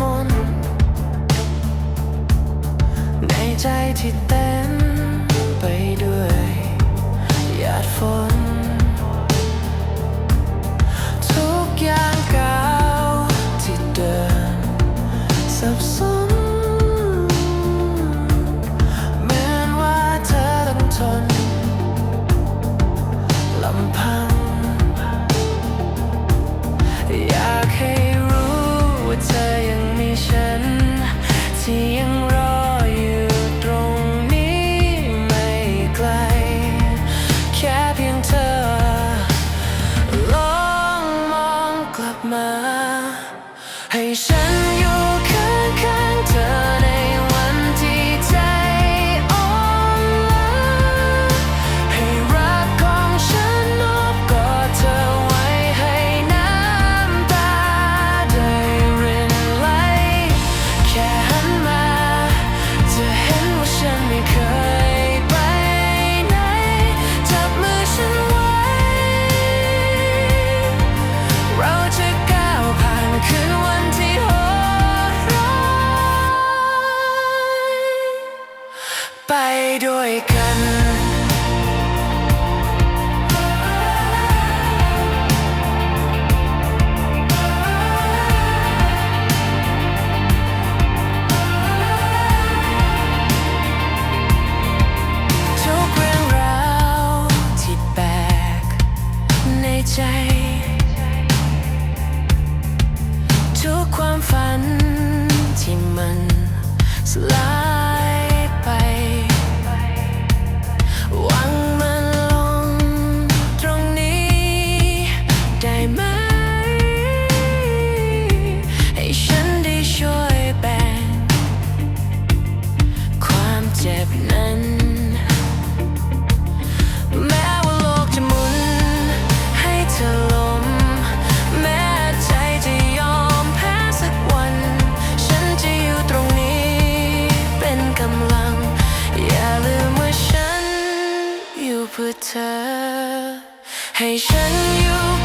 มนในใจที่เต็ม 北山有 slide พื่อเธอ ให้ฉันอยู่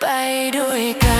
ไปด้วยกัน